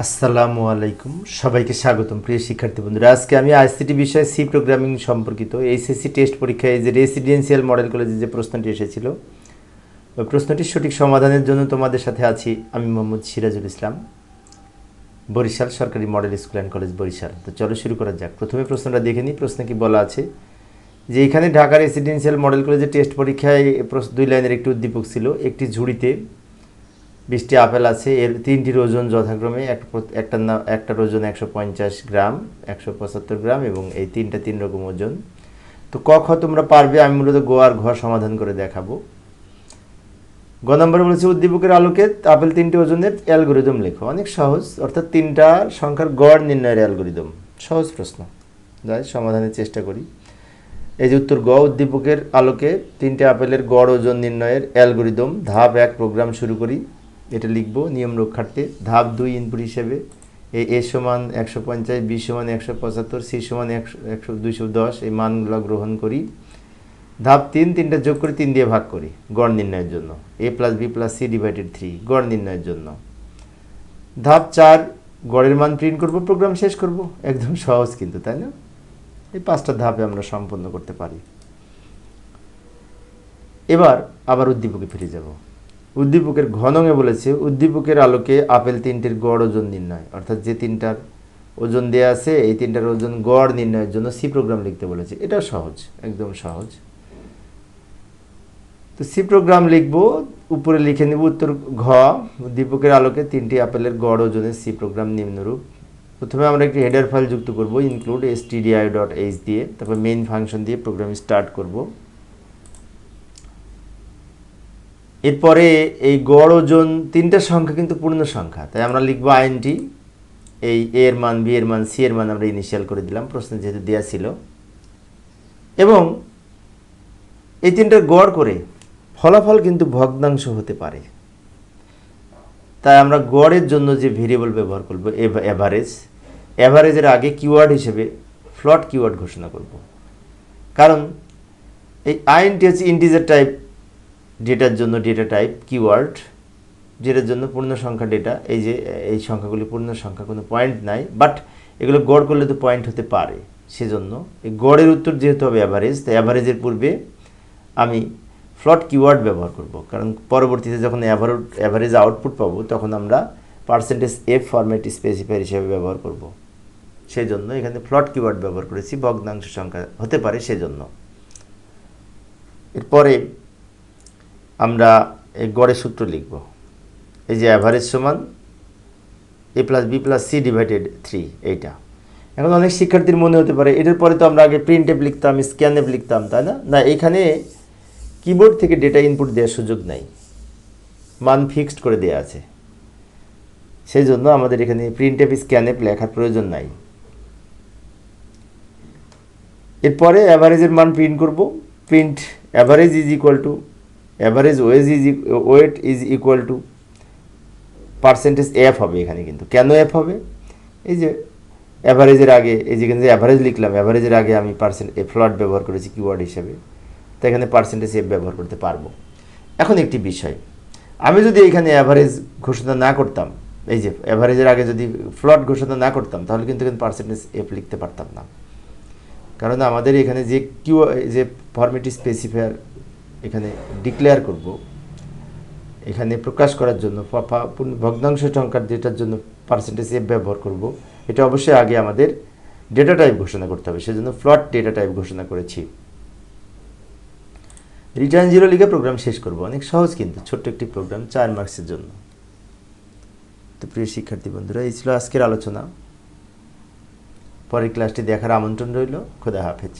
আসসালামু আলাইকুম। সবাইকে স্বাগতম, প্রিয় শিক্ষার্থী বন্ধুরা। আজকে আমি আইসিটি বিষয়ে সি প্রোগ্রামিং সম্পর্কিত এইচএসসি টেস্ট পরীক্ষায় যে রেসিডেন্সিয়াল মডেল কলেজে যে প্রশ্নটি এসেছিল, ওই প্রশ্নটির সঠিক সমাধানের জন্য তোমাদের সাথে আছি আমি মোহাম্মদ সিরাজুল ইসলাম, বরিশাল সরকারি model school and college Barishal. তো চলো শুরু করা যাক। প্রথমে প্রশ্নটা দেখে নিই, প্রশ্নে কি বলা আছে? যে এখানে ঢাকা রেসিডেন্সিয়াল মডেল কলেজে টেস্ট পরীক্ষায় দুই লাইনের একটি উদ্দীপক ছিল, একটি ঝুড়িতে বিশটি আপেল আছে, এর তিনটির ওজন যথাক্রমে, এক প্রত- একটার ওজন একশো পঞ্চাশ গ্রাম, একশো পঁচাত্তর গ্রাম এবং এই তিনটা তিন রকম ওজন। তো ক খ তোমরা পারবে, আমি মূলত গোয়ার আর ঘ সমাধান করে দেখাবো। গ নম্বর বলেছে, উদ্দীপকের আলোকে আপেল তিনটি ওজনের অ্যালগোরিদম লেখো। অনেক সহজ, অর্থাৎ তিনটা সংখ্যার গড় নির্ণয়ের অ্যালগোরিদম। সহজ প্রশ্ন। যাই, সমাধানের চেষ্টা করি। এই যে উত্তর, গ, উদ্দীপকের আলোকে তিনটে আপেলের গড় ওজন নির্ণয়ের অ্যালগোরিদম, ধাপ এক প্রোগ্রাম শুরু করি। এটা লিখব, নিয়ম রক্ষার্থে। ধাপ দুই ইনপুট হিসেবে। এ সমান একশো পঞ্চাশ, বি সমান একশো পঁচাত্তর, সি সমান একশো একশো দুইশো দশ, এই মানগুলো গ্রহণ করি। ধাপ তিন, তিনটা যোগ করে তিন দিয়ে ভাগ করি, গড় নির্ণয়ের জন্য। A plus B plus C divided three গড় নির্ণয়ের জন্য। ধাপ চার, গড়ের মান প্রিন্ট করব প্রোগ্রাম শেষ করব। একদম সহজ কিন্তু, তাই না? এই পাঁচটা ধাপে আমরা সম্পন্ন করতে পারি। এবার আবার উদ্দীপকে ফিরে যাব। উদ্দীপকের ঘনঙে বলেছে, উদ্দীপকের আলোকে আপেল তিনটির গড় ওজন নির্ণয়। অর্থাৎ যে তিনটার ওজন দেয়া আছে, এই তিনটার ওজন গড় নির্ণয়ের জন্য সি প্রোগ্রাম লিখতে বলেছে। এটা সহজ, একদম সহজ। তো সি প্রোগ্রাম লিখব, উপরে লিখে নেব উত্তর ঘ, উদ্দীপকের আলোকে তিনটি আপেলের গড় ওজনের সি প্রোগ্রাম নিম্নরূপ। প্রথমে আমরা একটি হেডার ফাইল যুক্ত করব include S TDI dot H দিয়ে, তারপর মেইন ফাংশন দিয়ে প্রোগ্রাম স্টার্ট করব। এরপরে এই গড় ওজন তিনটা সংখ্যা কিন্তু পূর্ণ সংখ্যা। তাই আমরা লিখব আইনটি। এই এ এর মান বি এর মান সি এর মান আমরা ইনিশিয়াল করে দিলাম, প্রশ্ন যেহেতু দেওয়া ছিল। এবং এই তিনটার গড় করে ফলাফল কিন্তু ভগ্নাংশ হতে পারে। তাই আমরা গড়ের জন্য যে ভেরিয়েবল ব্যবহার করব অ্যাভারেজ অ্যাভারেজের আগে কিওয়ার্ড হিসেবে ফ্লট কিওয়ার্ড ঘোষণা করব। কারণ এই আইনটি হচ্ছে ইন্টিজার টাইপ ডেটার জন্য ডেটা টাইপ কিওয়ার্ড যেটার জন্য পূর্ণ সংখ্যা ডেটা এই যে, এই সংখ্যাগুলি পূর্ণ সংখ্যা, কোনো পয়েন্ট নাই বাট এগুলো গড় করলে তো পয়েন্ট হতে পারে, সেজন্য এই গড়ের উত্তর যেহেতু হবে অ্যাভারেজ তাই অ্যাভারেজের পূর্বে আমি ফ্লট কিওয়ার্ড ব্যবহার করব, কারণ পরবর্তীতে যখন অ্যাভারেজ আউটপুট পাবো, তখন আমরা পার্সেন্টেজ এফ ফরম্যাট স্পেসিফায়ার হিসেবে ব্যবহার করব সেই জন্য এখানে ফ্লট কিওয়ার্ড ব্যবহার করেছি, ভগ্নাংশ সংখ্যা হতে পারে, সেজন্য। এরপরে আমরা এই গড়ের সূত্র লিখব। এই যে অ্যাভারেজ সমান A plus B plus C divided three এইটা। এখন অনেক শিক্ষার্থীর মনে হতে পারে, এটার পরে তো আমরা আগে প্রিন্ট অ্যাপ লিখতাম স্ক্যান অ্যাপ লিখতাম, তাই না? না, এখানে কিবোর্ড থেকে ডেটা ইনপুট দেওয়ার সুযোগ নাই। মান ফিক্সড করে দেওয়া আছে। সেই জন্য আমাদের এখানে প্রিন্ট অ্যাপ স্ক্যান অ্যাপ লেখার প্রয়োজন নাই। এরপরে অ্যাভারেজের মান প্রিন্ট করব। Print average is equal to average wage is weight is equal to percentage F হবে এখানে কিন্তু। কেন এফ হবে? এই যে অ্যাভারেজের আগে, এই যে অ্যাভারেজ লিখলাম অ্যাভারেজের আগে আমি পার্সেন্ট এ ফ্লট ব্যবহার করেছি কিওয়ার্ড হিসেবে। তো এখানে পার্সেন্টেজ এফ ব্যবহার করতে পারব। এখন একটি বিষয়, আমি যদি এখানে অ্যাভারেজ ঘোষণা না করতাম, এই যে অ্যাভারেজের আগে যদি ফ্লট ঘোষণা না করতাম, তাহলে কিন্তু এখানে পার্সেন্টেজ এফ লিখতে পারতাম না। কারণ আমাদের এখানে যে কিউ, যে ফর্মেটি স্পেসিফায়ার এখানে ডিক্লেয়ার করব। এখানে প্রকাশ করার জন্য ভগ্নাংশ সংখ্যার যেটার জন্য পার্সেন্টেজ এফ ব্যবহার করব, এটা অবশ্যই আগে আমাদের ডেটা টাইপ ঘোষণা করতে হবে। সেজন্য ফ্লট ডেটা টাইপ ঘোষণা করেছি। রিটার্ন জিরো লিখে প্রোগ্রাম শেষ করব। অনেক সহজ কিন্তু, ছোট্ট একটি প্রোগ্রাম চার মার্কসের জন্য। তো প্রিয় শিক্ষার্থী বন্ধুরা, এই ছিল আজকের আলোচনা। পরের ক্লাসটি দেখার আমন্ত্রণ রইল। খোদা হাফেজ।